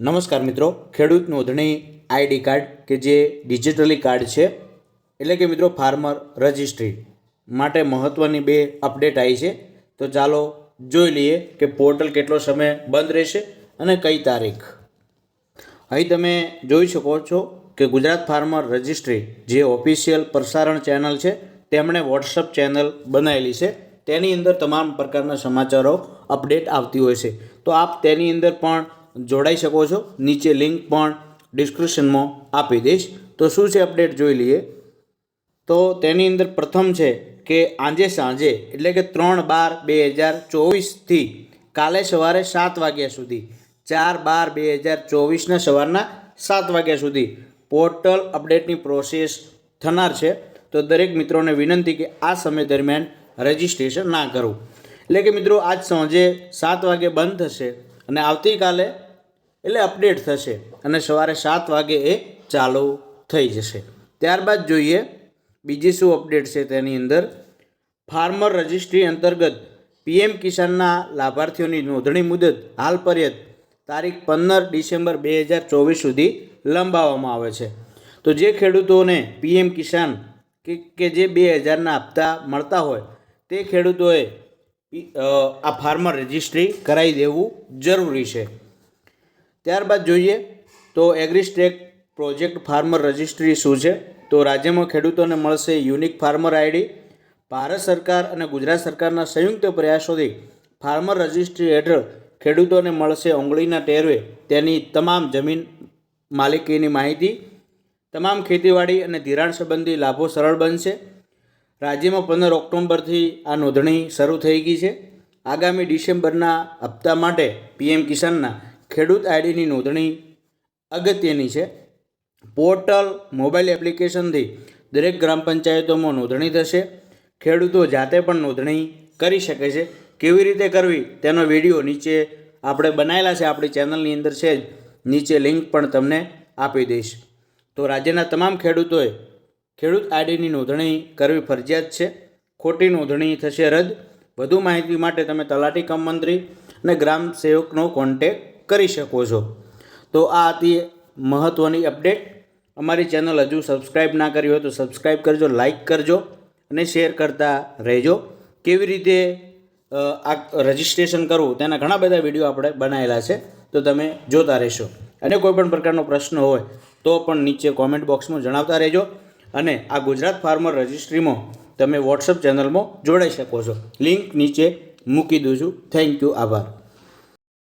નમસ્કાર મિત્રો ખેડૂત નોંધણી આઈડી કાર્ડ કે જે ડિજિટલી કાર્ડ છે, એટલે કે મિત્રો ફાર્મર રજિસ્ટ્રી માટે મહત્ત્વની બે અપડેટ આવી છે. તો ચાલો જોઈ લઈએ કે પોર્ટલ કેટલો સમય બંધ રહેશે અને કઈ તારીખ. અહીં તમે જોઈ શકો છો કે ગુજરાત ફાર્મર રજિસ્ટ્રી જે ઓફિશિયલ પ્રસારણ ચેનલ છે, તેમણે વોટ્સઅપ ચેનલ બનાવેલી છે. તેની અંદર તમામ પ્રકારના સમાચારો અપડેટ આવતી હોય છે. તો આપ તેની અંદર પણ જોડાઈ શકો છો. નીચે લિંક પણ ડિસ્ક્રિપ્શનમાં આપી દઈશ. તો શું છે અપડેટ જોઈ લઈએ. તો તેની અંદર પ્રથમ છે કે આજે સાંજે, એટલે કે ત્રણ બાર બે હજાર ચોવીસથી કાલે સવારે સાત વાગ્યા સુધી, ચાર બાર બે હજાર ચોવીસના સવારના સાત વાગ્યા સુધી પોર્ટલ અપડેટની પ્રોસેસ થનાર છે. તો દરેક મિત્રોને વિનંતી કે આ સમય દરમિયાન રજિસ્ટ્રેશન ના કરવું એટલે કે મિત્રો, આજ સાંજે સાત વાગે બંધ થશે અને આવતીકાલે એટલે અપડેટ થશે અને સવારે સાત વાગે એ ચાલુ થઈ જશે. ત્યારબાદ જોઈએ બીજી શું અપડેટ છે તેની અંદર. ફાર્મર રજિસ્ટ્રી અંતર્ગત પીએમ કિસાનના લાભાર્થીઓની નોંધણી મુદત હાલ પર્યંત તારીખ પંદર ડિસેમ્બર બે હજાર ચોવીસ સુધી લંબાવવામાં આવે છે. તો જે ખેડૂતોને પીએમ કિસાન કે જે બે હજારના હપ્તા મળતા હોય તે ખેડૂતોએ આ ફાર્મર રજિસ્ટ્રી કરાવી દેવું જરૂરી છે. ત્યારબાદ જોઈએ તો એગ્રીસ્ટેક પ્રોજેક્ટ ફાર્મર રજિસ્ટ્રી શું છે? તો રાજ્યમાં ખેડૂતોને મળશે યુનિક ફાર્મર આઈડી. ભારત સરકાર અને ગુજરાત સરકારના સંયુક્ત પ્રયાસોથી ફાર્મર રજિસ્ટ્રી હેઠળ ખેડૂતોને મળશે ઓંગળીના ટેરવે તેની તમામ જમીન માલિકીની માહિતી. તમામ ખેતીવાડી અને ધિરાણ સંબંધી લાભો સરળ બનશે. રાજ્યમાં પંદર ઓક્ટોબરથી આ નોંધણી શરૂ થઈ ગઈ છે. આગામી ડિસેમ્બરના હપ્તા માટે પીએમ કિસાનના ખેડૂત આઈડીની નોંધણી અગત્યની છે. પોર્ટલ, મોબાઈલ એપ્લિકેશનથી દરેક ગ્રામ પંચાયતોમાં નોંધણી થશે. ખેડૂતો જાતે પણ નોંધણી કરી શકે છે. કેવી રીતે કરવી તેનો વીડિયો નીચે આપણે બનાવેલા છે. આપણી ચેનલની અંદર છે જ. નીચે લિંક પણ તમને આપી દઈશ. તો રાજ્યના તમામ ખેડૂતોએ ખેડૂત આઈડીની નોંધણી કરવી ફરજિયાત છે. ખોટી નોંધણી થશે રદ. વધુ માહિતી માટે તમે તલાટી કમ મંત્રી અને ગ્રામ સેવકનો કોન્ટેક કરી શકો છો. તો આ હતી મહત્ત્વની અપડેટ. અમારી ચેનલ હજુ સબસ્ક્રાઈબ ના કરી હોય તો સબસ્ક્રાઈબ કરજો, લાઇક કરજો અને શેર કરતા રહેજો. કેવી રીતે આ રજિસ્ટ્રેશન કરવું તેના ઘણા બધા વીડિયો આપણે બનાવેલા છે. તો તમે જોતા રહેશો. અને કોઈપણ પ્રકારનો પ્રશ્ન હોય તો પણ નીચે કોમેન્ટ બોક્સમાં જણાવતા રહેજો. અને આ ગુજરાત ફાર્મર રજિસ્ટ્રીમાં તમે વોટ્સઅપ ચેનલમાં જોડાઈ શકો છો. લિંક નીચે મૂકી દઉં છું. થેન્ક યુ આભાર.